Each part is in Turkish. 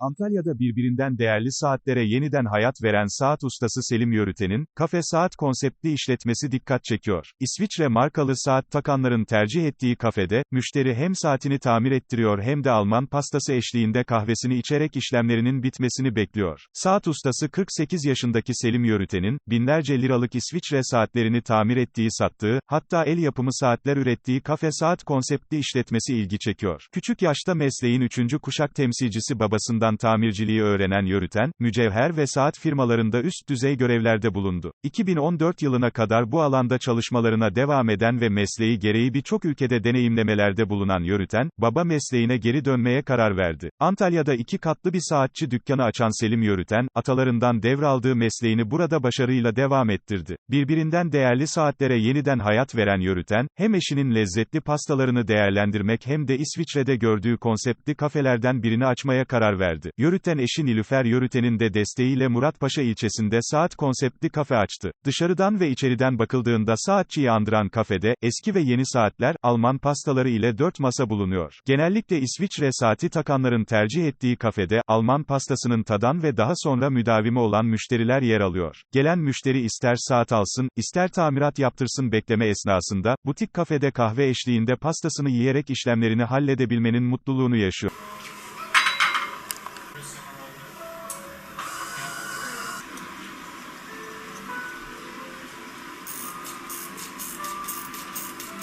Antalya'da birbirinden değerli saatlere yeniden hayat veren saat ustası Selim Yörüten'in, kafe saat konseptli işletmesi dikkat çekiyor. İsviçre markalı saat takanların tercih ettiği kafede, müşteri hem saatini tamir ettiriyor hem de Alman pastası eşliğinde kahvesini içerek işlemlerinin bitmesini bekliyor. Saat ustası 48 yaşındaki Selim Yörüten'in, binlerce liralık İsviçre saatlerini tamir ettiği sattığı, hatta el yapımı saatler ürettiği kafe saat konseptli işletmesi ilgi çekiyor. Küçük yaşta mesleğin üçüncü kuşak temsilcisi babasından tamirciliği öğrenen Yörüten, mücevher ve saat firmalarında üst düzey görevlerde bulundu. 2014 yılına kadar bu alanda çalışmalarına devam eden ve mesleği gereği birçok ülkede deneyimlemelerde bulunan Yörüten, baba mesleğine geri dönmeye karar verdi. Antalya'da iki katlı bir saatçi dükkanı açan Selim Yörüten, atalarından devraldığı mesleğini burada başarıyla devam ettirdi. Birbirinden değerli saatlere yeniden hayat veren Yörüten, hem eşinin lezzetli pastalarını değerlendirmek hem de İsviçre'de gördüğü konseptli kafelerden birini açmaya karar verdi. Yörüten eşi Nilüfer Yörüten'in de desteğiyle Muratpaşa ilçesinde saat konseptli kafe açtı. Dışarıdan ve içeriden bakıldığında saatçiyi andıran kafede, eski ve yeni saatler, Alman pastaları ile dört masa bulunuyor. Genellikle İsviçre saati takanların tercih ettiği kafede, Alman pastasının tadan ve daha sonra müdavimi olan müşteriler yer alıyor. Gelen müşteri ister saat alsın, ister tamirat yaptırsın bekleme esnasında, butik kafede kahve eşliğinde pastasını yiyerek işlemlerini halledebilmenin mutluluğunu yaşıyor.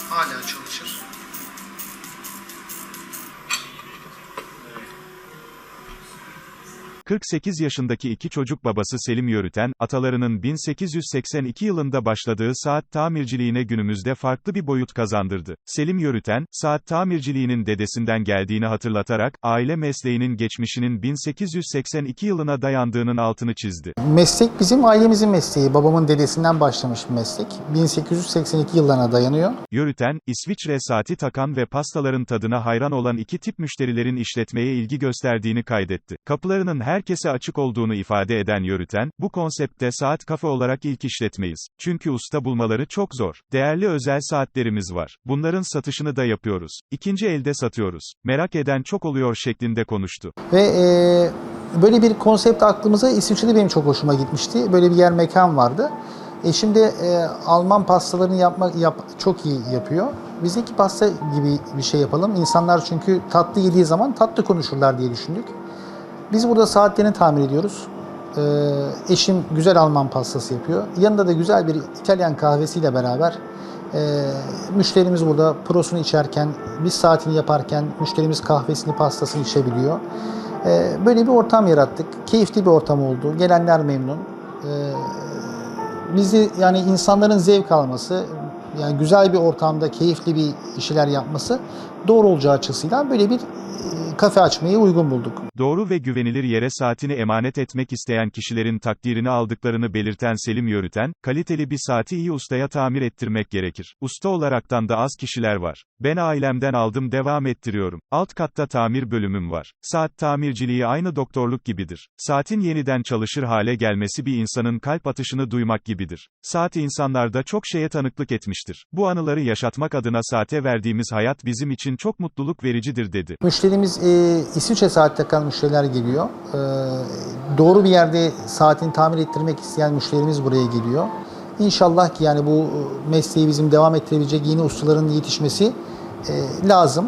Hala çalışır. — 48 yaşındaki iki çocuk babası Selim Yörüten, atalarının 1882 yılında başladığı saat tamirciliğine günümüzde farklı bir boyut kazandırdı. Selim Yörüten, saat tamirciliğinin dedesinden geldiğini hatırlatarak, aile mesleğinin geçmişinin 1882 yılına dayandığının altını çizdi. Meslek bizim ailemizin mesleği. Babamın dedesinden başlamış bir meslek. 1882 yıllarına dayanıyor. Yörüten, İsviçre saati takan ve pastaların tadına hayran olan iki tip müşterilerin işletmeye ilgi gösterdiğini kaydetti. Kapılarının herkese açık olduğunu ifade eden Yörüten, bu konseptte saat kafe olarak ilk işletmeyiz. Çünkü usta bulmaları çok zor. Değerli özel saatlerimiz var. Bunların satışını da yapıyoruz. İkinci elde satıyoruz. Merak eden çok oluyor şeklinde konuştu. Ve e, böyle bir konsept aklımıza İsviçre'de benim çok hoşuma gitmişti. Böyle bir yer mekan vardı. E şimdi e, Alman pastalarını yapmak yap, çok iyi yapıyor. Bizdeki pasta gibi bir şey yapalım. İnsanlar çünkü tatlı yediği zaman tatlı konuşurlar diye düşündük. Biz burada saatlerini tamir ediyoruz. E, eşim güzel Alman pastası yapıyor. Yanında da güzel bir İtalyan kahvesiyle beraber e, müşterimiz burada prosunu içerken, biz saatini yaparken müşterimiz kahvesini, pastasını içebiliyor. E, böyle bir ortam yarattık. Keyifli bir ortam oldu. Gelenler memnun. E, bizi yani insanların zevk alması, yani güzel bir ortamda keyifli bir işler yapması doğru olacağı açısıyla böyle bir e, kafe açmayı uygun bulduk. Doğru ve güvenilir yere saatini emanet etmek isteyen kişilerin takdirini aldıklarını belirten Selim Yörüten, kaliteli bir saati iyi ustaya tamir ettirmek gerekir. Usta olaraktan da az kişiler var. Ben ailemden aldım devam ettiriyorum. Alt katta tamir bölümüm var. Saat tamirciliği aynı doktorluk gibidir. Saatin yeniden çalışır hale gelmesi bir insanın kalp atışını duymak gibidir. Saat insanlarda çok şeye tanıklık etmiştir. Bu anıları yaşatmak adına saate verdiğimiz hayat bizim için çok mutluluk vericidir dedi. Müşterimiz e, İsviçre saat takan müşteriler geliyor. E, doğru bir yerde saatini tamir ettirmek isteyen müşterimiz buraya geliyor. İnşallah ki yani bu e, mesleği bizim devam ettirebilecek yeni ustaların yetişmesi e, lazım.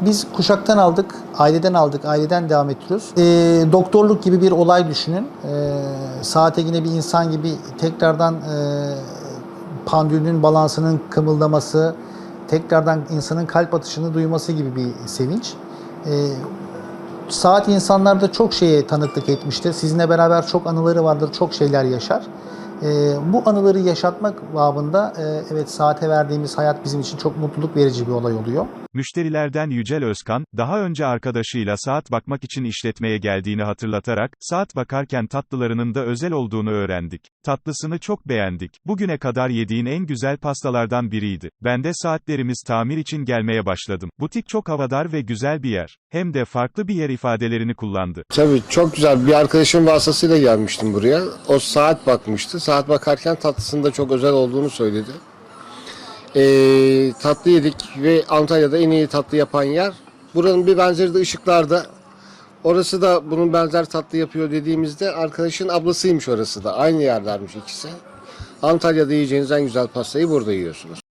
Biz kuşaktan aldık, aileden aldık, aileden devam ettiriyoruz. E, doktorluk gibi bir olay düşünün. E, saate yine bir insan gibi tekrardan e, pandülünün balansının kımıldaması, tekrardan insanın kalp atışını duyması gibi bir sevinç. E, saat insanlarda çok şeye tanıklık etmiştir. Sizinle beraber çok anıları vardır, çok şeyler yaşar. E, bu anıları yaşatmak babında e, evet saate verdiğimiz hayat bizim için çok mutluluk verici bir olay oluyor. Müşterilerden Yücel Özkan, daha önce arkadaşıyla saat bakmak için işletmeye geldiğini hatırlatarak, saat bakarken tatlılarının da özel olduğunu öğrendik. Tatlısını çok beğendik. Bugüne kadar yediğin en güzel pastalardan biriydi. Ben de saatlerimiz tamir için gelmeye başladım. Butik çok havadar ve güzel bir yer. Hem de farklı bir yer ifadelerini kullandı. Tabii çok güzel. Bir arkadaşım vasıtasıyla gelmiştim buraya. O saat bakmıştı. Saat bakarken tatlısının da çok özel olduğunu söyledi. Ee, tatlı yedik ve Antalya'da en iyi tatlı yapan yer. Buranın bir benzeri de ışıklarda. Orası da bunun benzer tatlı yapıyor dediğimizde arkadaşın ablasıymış orası da. Aynı yerlermiş ikisi. Antalya'da yiyeceğiniz en güzel pastayı burada yiyorsunuz.